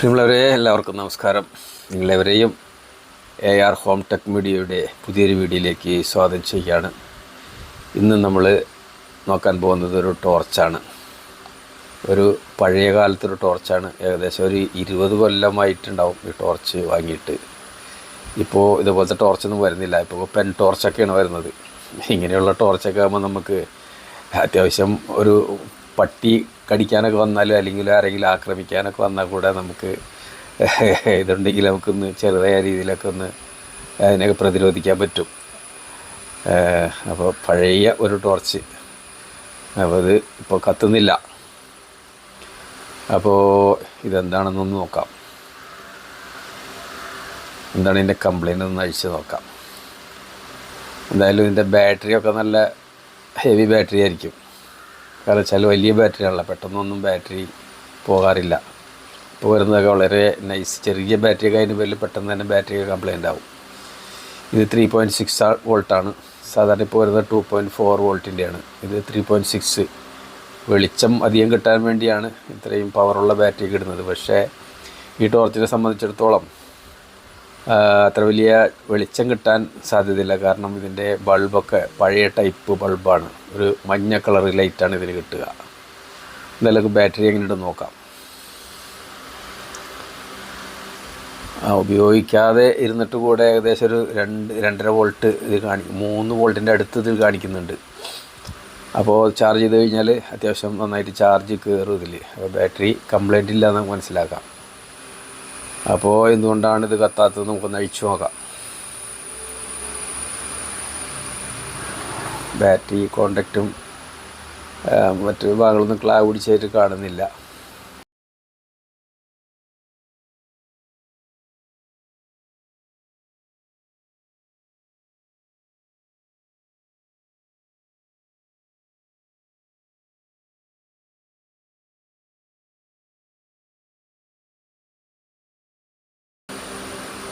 പ്രിയമുള്ളവരെ എല്ലാവർക്കും നമസ്കാരം. നിങ്ങളെവരെയും എ ആർ ഹോം ടെക് മീഡിയയുടെ പുതിയൊരു വീഡിയോയിലേക്ക് സ്വാഗതം ചെയ്യുകയാണ്. ഇന്ന് നമ്മൾ നോക്കാൻ പോകുന്നത് ഒരു ടോർച്ചാണ് ഒരു പഴയ കാലത്തൊരു ടോർച്ചാണ് ഏകദേശം ഒരു ഇരുപത് കൊല്ലമായിട്ടുണ്ടാവും ഈ ടോർച്ച് വാങ്ങിയിട്ട്. ഇപ്പോൾ ഇതുപോലത്തെ ടോർച്ചൊന്നും വരുന്നില്ല. ഇപ്പോൾ പെൻ ടോർച്ചൊക്കെയാണ് വരുന്നത്. ഇങ്ങനെയുള്ള ടോർച്ചൊക്കെ ആകുമ്പോൾ നമുക്ക് അത്യാവശ്യം ഒരു പട്ടി കടിക്കാനൊക്കെ വന്നാലും അല്ലെങ്കിൽ ആരെങ്കിലും ആക്രമിക്കാനൊക്കെ വന്നാൽ കൂടെ നമുക്ക് ഇതുണ്ടെങ്കിൽ നമുക്കൊന്ന് ചെറുതായ രീതിയിലൊക്കെ ഒന്ന് അതിനൊക്കെ പ്രതിരോധിക്കാൻ പറ്റും. അപ്പോൾ പഴയ ഒരു ടോർച്ച്. അപ്പോൾ ഇത് ഇപ്പോൾ കത്തുന്നില്ല. അപ്പോൾ ഇതെന്താണെന്നൊന്ന് നോക്കാം. എന്താണ് ഇതിന്റെ കംപ്ലൈന്റ് ഒന്ന് അഴിച്ച് നോക്കാം. എന്തായാലും ഇതിന്റെ ബാറ്ററിയൊക്കെ നല്ല ഹെവി ബാറ്ററി ആയിരിക്കും. കാരണം വെച്ചാൽ വലിയ ബാറ്ററി ആണല്ലോ പെട്ടെന്നൊന്നും ബാറ്ററി പോകാറില്ല. ഇപ്പോൾ വരുന്നതൊക്കെ വളരെ നൈസ് ചെറിയ ബാറ്ററി ഒക്കെ അതിന് പേരിൽ പെട്ടെന്ന് തന്നെ ബാറ്ററി കംപ്ലൈന്റ് ആവും. ഇത് ത്രീ പോയിന്റ് സിക്സ് വോൾട്ടാണ് സാധാരണ ഇപ്പോൾ വരുന്നത് ടു പോയിന്റ് ഫോർ വോൾട്ടിന്റെയാണ് ഇത് ത്രീ പോയിന്റ് സിക്സ് വെളിച്ചം അധികം കിട്ടാൻ വേണ്ടിയാണ് ഇത്രയും പവറുള്ള ബാറ്ററി ഇടുന്നത്. പക്ഷേ ഈ ടോർച്ചിനെ സംബന്ധിച്ചിടത്തോളം അത്ര വലിയ വെളിച്ചം കിട്ടാൻ സാധ്യതയില്ല. കാരണം ഇതിന്റെ ബൾബൊക്കെ പഴയ ടൈപ്പ് ബൾബാണ് ഒരു മഞ്ഞ കളർ ലൈറ്റാണ് ഇതിന് കിട്ടുക. എന്തായാലും ബാറ്ററി എങ്ങനെയുണ്ട് നോക്കാം. ഉപയോഗിക്കാതെ ഇരുന്നിട്ട് കൂടെ ഏകദേശം ഒരു രണ്ട് രണ്ടര വോൾട്ട് ഇത് കാണി മൂന്ന് വോൾട്ടിന്റെ അടുത്ത് ഇത് കാണിക്കുന്നുണ്ട്. അപ്പോൾ ചാർജ് ചെയ്ത് കഴിഞ്ഞാൽ അത്യാവശ്യം നന്നായിട്ട് ചാർജ് കയറും ഇതിൽ അപ്പോൾ ബാറ്ററി കംപ്ലൈന്റ് ഇല്ല എന്ന് മനസ്സിലാക്കാം. അപ്പോൾ എന്തുകൊണ്ടാണ് ഇത് കത്താത്തത് നമുക്കൊന്ന് അഴിച്ചു നോക്കാം. ബാറ്ററി കോണ്ടാക്റ്റും മറ്റു ഭാഗങ്ങളൊന്നും ക്ലാവ് പിടിച്ചായിട്ട് കാണുന്നില്ല.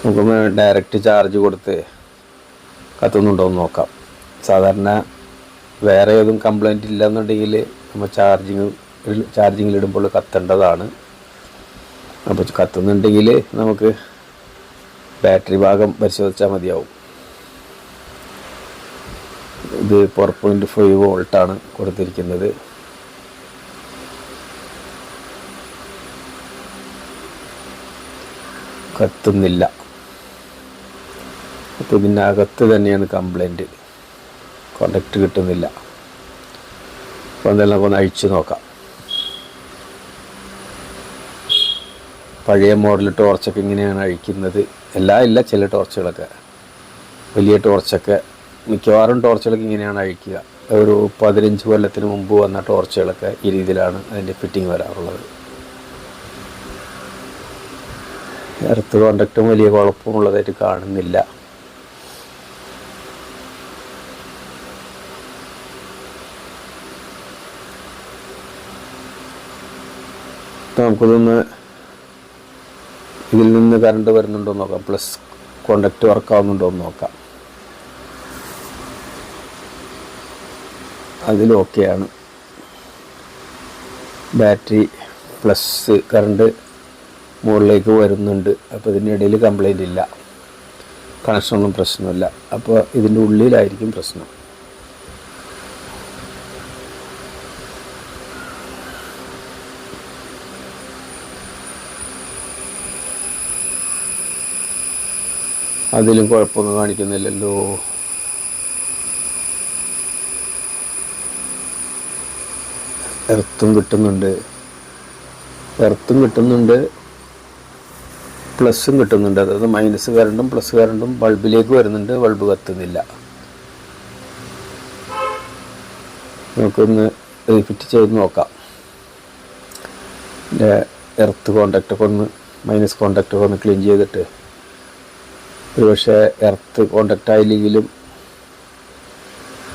നമുക്ക് ഡയറക്റ്റ് ചാർജ് കൊടുത്ത് കത്തുന്നുണ്ടോ എന്ന് നോക്കാം. സാധാരണ വേറെ ഏതും കംപ്ലൈന്റ് ഇല്ലെന്നുണ്ടെങ്കിൽ നമ്മൾ ചാർജിങ് ചാർജിങ്ങിൽ ഇടുമ്പോൾ കത്തേണ്ടതാണ്. അപ്പോൾ കത്തുന്നുണ്ടെങ്കിൽ നമുക്ക് ബാറ്ററി ഭാഗം പരിശോധിച്ചാൽ മതിയാവും. ഇത് ഫോർ പോയിന്റ് ഫൈവ് വോൾട്ടാണ് കൊടുത്തിരിക്കുന്നത്. കത്തുന്നില്ല. അപ്പോൾ ഇതിന്റെ അകത്ത് തന്നെയാണ് കംപ്ലൈന്റ് കോണ്ടാക്റ്റ് കിട്ടുന്നില്ല. അപ്പോൾ എന്തായാലും നമുക്കൊന്ന് അഴിച്ചു നോക്കാം. പഴയ മോഡൽ ടോർച്ചൊക്കെ ഇങ്ങനെയാണ് അഴിക്കുന്നത്. എല്ലാം ഇല്ല ചില ടോർച്ചുകളൊക്കെ വലിയ ടോർച്ചൊക്കെ മിക്കവാറും ടോർച്ചുകളൊക്കെ ഇങ്ങനെയാണ് അഴിക്കുക. ഒരു പതിനഞ്ച് കൊല്ലത്തിന് മുമ്പ് വന്ന ടോർച്ചുകളൊക്കെ ഈ രീതിയിലാണ് അതിന്റെ ഫിറ്റിംഗ് വരാറുള്ളത്. എർത്ത് കോണ്ടക്റ്റും വലിയ കുഴപ്പമുള്ളതായിട്ട് കാണുന്നില്ല. നമുക്കിതൊന്ന് ഇതിൽ നിന്ന് കറണ്ട് വരുന്നുണ്ടോ എന്ന് നോക്കാം. പ്ലസ് കോണ്ടാക്റ്റ് വർക്ക് ആവുന്നുണ്ടോ എന്ന് നോക്കാം. അതിലൊക്കെയാണ് ബാറ്ററി പ്ലസ് കറണ്ട് മുകളിലേക്ക് വരുന്നുണ്ട്. അപ്പോൾ ഇതിനിടയിൽ കംപ്ലൈന്റ് ഇല്ല. കണക്ഷനൊന്നും പ്രശ്നമില്ല. അപ്പോൾ ഇതിന്റെ ഉള്ളിലായിരിക്കും പ്രശ്നം. അതിലും കുഴപ്പമൊന്നും കാണിക്കുന്നില്ലല്ലോ. എർത്തും കിട്ടുന്നുണ്ട്. എർത്തും കിട്ടുന്നുണ്ട്. പ്ലസ്സും കിട്ടുന്നുണ്ട്. അതായത് മൈനസ് കറണ്ടും പ്ലസ് കറണ്ടും ബൾബിലേക്ക് വരുന്നുണ്ട്. ബൾബ് കത്തുന്നില്ല. നമുക്കൊന്ന് ഫിറ്റ് ചെയ്ത് നോക്കാം. എർത്ത് കോണ്ടാക്റ്റൊക്കെ ഒന്ന് മൈനസ് കോണ്ടാക്റ്റൊക്കെ ഒന്ന് ക്ലീൻ ചെയ്തിട്ട് ഒരുപക്ഷെ എർത്ത് കോണ്ടക്റ്റ് ആയില്ലെങ്കിലും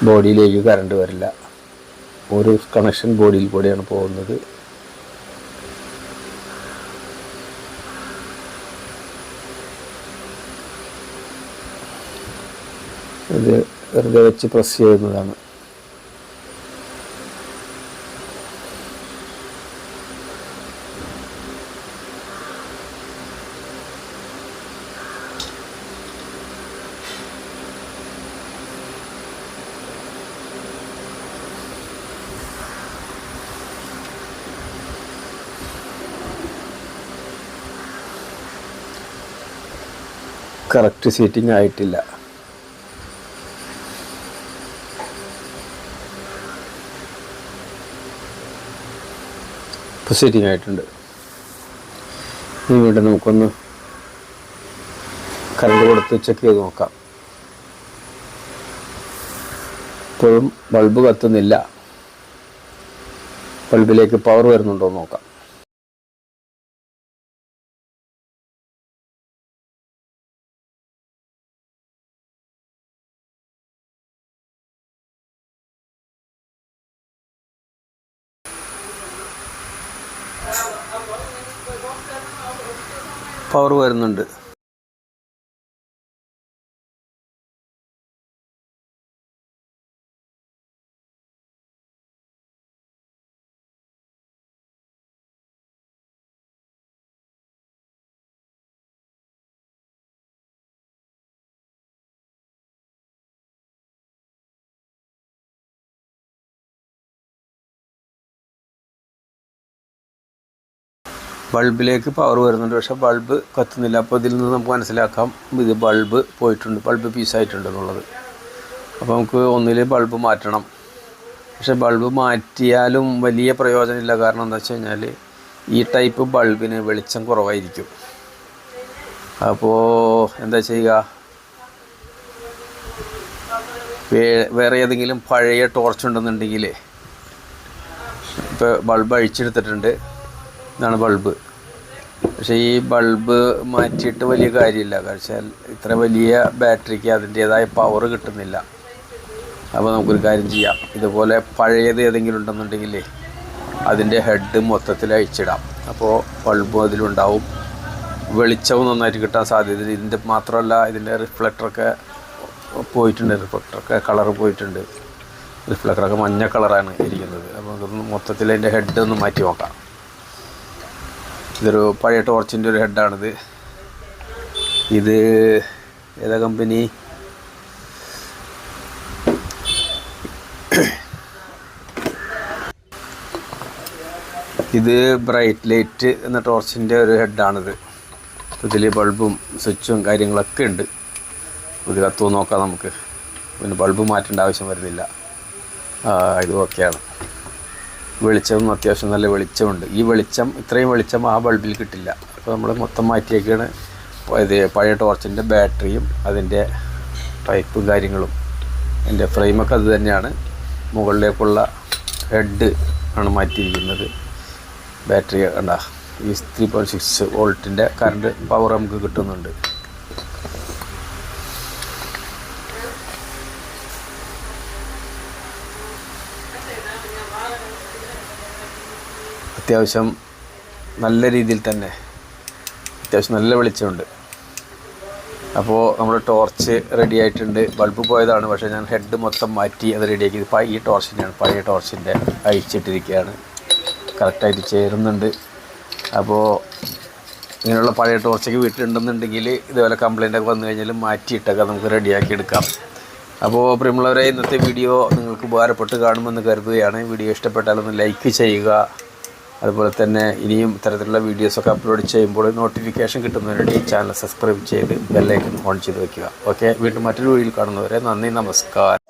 ബോഡിയിലേക്ക് കറണ്ട് വരില്ല. ഒരു കണക്ഷൻ ബോഡിയിൽ കൂടെയാണ് പോകുന്നത്. ഇത് വെറുതെ വെച്ച് പ്രസ് ചെയ്യുന്നതാണ്. കറക്റ്റ് സീറ്റിംഗ് ആയിട്ടില്ല. സീറ്റിംഗ് ആയിട്ടുണ്ട്. ഇനി വീണ്ടും നമുക്കൊന്ന് കറണ്ട് കൊടുത്ത് ചെക്ക് ചെയ്ത് നോക്കാം. ഇപ്പോഴും ബൾബ് കത്തുന്നില്ല. ബൾബിലേക്ക് പവർ വരുന്നുണ്ടോ നോക്കാം. പവർ വരുന്നുണ്ട്. ബൾബിലേക്ക് പവർ വരുന്നുണ്ട്. പക്ഷേ ബൾബ് കത്തുന്നില്ല. അപ്പോൾ ഇതിൽ നിന്ന് നമുക്ക് മനസ്സിലാക്കാം ഇത് ബൾബ് പോയിട്ടുണ്ട്. ബൾബ് പീസായിട്ടുണ്ട് എന്നുള്ളത്. അപ്പോൾ നമുക്ക് ഒന്നിൽ ബൾബ് മാറ്റണം. പക്ഷേ ബൾബ് മാറ്റിയാലും വലിയ പ്രയോജനമില്ല. കാരണം എന്താ വെച്ച് കഴിഞ്ഞാൽ ഈ ടൈപ്പ് ബൾബിന് വെളിച്ചം കുറവായിരിക്കും. അപ്പോൾ എന്താ ചെയ്യുക? വേറെ ഏതെങ്കിലും പഴയ ടോർച്ച് ഉണ്ടെന്നുണ്ടെങ്കിൽ ഇപ്പോൾ ബൾബ് അഴിച്ചെടുത്തിട്ടുണ്ട്. ഇതാണ് ബൾബ്. പക്ഷേ ഈ ബൾബ് മാറ്റിയിട്ട് വലിയ കാര്യമില്ല. കാരണം ഇത്ര വലിയ ബാറ്ററിക്ക് അതിന്റേതായ പവർ കിട്ടുന്നില്ല. അപ്പോൾ നമുക്കൊരു കാര്യം ചെയ്യാം. ഇതുപോലെ പഴയത് ഏതെങ്കിലും ഉണ്ടെന്നുണ്ടെങ്കിൽ അതിന്റെ ഹെഡ് മൊത്തത്തിൽ അഴിച്ചിടാം. അപ്പോൾ ബൾബും അതിലുണ്ടാവും. വെളിച്ചവും നന്നായിട്ട് കിട്ടാൻ സാധ്യത ഇതിന്റെ മാത്രമല്ല ഇതിന്റെ റിഫ്ലക്ടറൊക്കെ പോയിട്ടുണ്ട്. റിഫ്ലക്ടറൊക്കെ കളർ പോയിട്ടുണ്ട്. റിഫ്ലക്ടറൊക്കെ മഞ്ഞ കളറാണ് ഇരിക്കുന്നത്. അപ്പോൾ മൊത്തത്തിൽ അതിന്റെ ഹെഡ് ഒന്ന് മാറ്റി നോക്കാം. ഇതൊരു പഴയ ടോർച്ചിന്റെ ഒരു ഹെഡാണിത്. ഇത് ഏതാ കമ്പനി? ഇത് ബ്രൈറ്റ് ലൈറ്റ് എന്ന ടോർച്ചിന്റെ ഒരു ഹെഡാണിത്. ഇതിൽ ബൾബും സ്വിച്ചും കാര്യങ്ങളൊക്കെ ഉണ്ട്. ഇത് കത്തുമോ നോക്കാം നമുക്ക്. പിന്നെ ബൾബ് മാറ്റേണ്ട ആവശ്യം വരുന്നില്ല. ഇത് ഓക്കെയാണ്. വെളിച്ചം അത്യാവശ്യം നല്ല വെളിച്ചമുണ്ട്. ഈ വെളിച്ചം ഇത്രയും വെളിച്ചം ആ ബൾബിൽ കിട്ടില്ല. അപ്പോൾ നമ്മൾ മൊത്തം മാറ്റിയേക്കാണ്. ഇത് പഴയ ടോർച്ചിന്റെ ബാറ്ററിയും അതിന്റെ പൈപ്പും കാര്യങ്ങളും. അതിന്റെ ഫ്രെയിമൊക്കെ അത് തന്നെയാണ്. മുകളിലേക്കുള്ള ഹെഡ് ആണ് മാറ്റിയിരിക്കുന്നത്. ബാറ്ററി കണ്ട ഈ ത്രീ പോയിന്റ് സിക്സ് വോൾട്ടിന്റെ കറണ്ട് പവർ നമുക്ക് കിട്ടുന്നുണ്ട്. അത്യാവശ്യം നല്ല രീതിയിൽ തന്നെ അത്യാവശ്യം നല്ല വെളിച്ചമുണ്ട്. അപ്പോൾ നമ്മുടെ ടോർച്ച് റെഡി ആയിട്ടുണ്ട്. ബൾബ് പോയതാണ് പക്ഷേ ഞാൻ ഹെഡ് മൊത്തം മാറ്റി അത് റെഡിയാക്കി ഇപ്പോൾ ഈ ടോർച്ചിന്റെയാണ് പഴയ ടോർച്ചിന്റെ അഴിച്ചിട്ടിരിക്കുകയാണ് കറക്റ്റായിട്ട് ചേരുന്നുണ്ട്. അപ്പോൾ ഇങ്ങനെയുള്ള പഴയ ടോർച്ചൊക്കെ വീട്ടിലുണ്ടെന്നുണ്ടെങ്കിൽ ഇതുപോലെ കംപ്ലൈന്റ് ഒക്കെ വന്നു കഴിഞ്ഞാൽ മാറ്റിയിട്ടൊക്കെ നമുക്ക് റെഡിയാക്കി എടുക്കാം. അപ്പോൾ പ്രിയമുള്ളവരെ ഇന്നത്തെ വീഡിയോ നിങ്ങൾക്ക് ഉപകാരപ്പെട്ട് കാണുമെന്ന് കരുതുകയാണ്. വീഡിയോ ഇഷ്ടപ്പെട്ടാലൊന്ന് ലൈക്ക് ചെയ്യുക അതുപോലെ തന്നെ ഇനിയും ഇത്തരത്തിലുള്ള വീഡിയോസൊക്കെ അപ്ലോഡ് ചെയ്യുമ്പോൾ നോട്ടിഫിക്കേഷൻ കിട്ടുന്നതിന് വേണ്ടി ചാനൽ സബ്സ്ക്രൈബ് ചെയ്ത് ബെല്ലൈക്കൺ ഓൺ ചെയ്ത് വെക്കുക. ഓക്കെ വീണ്ടും മറ്റൊരു വീഡിയോയിൽ കാണുന്നവരെ നന്ദി നമസ്കാരം.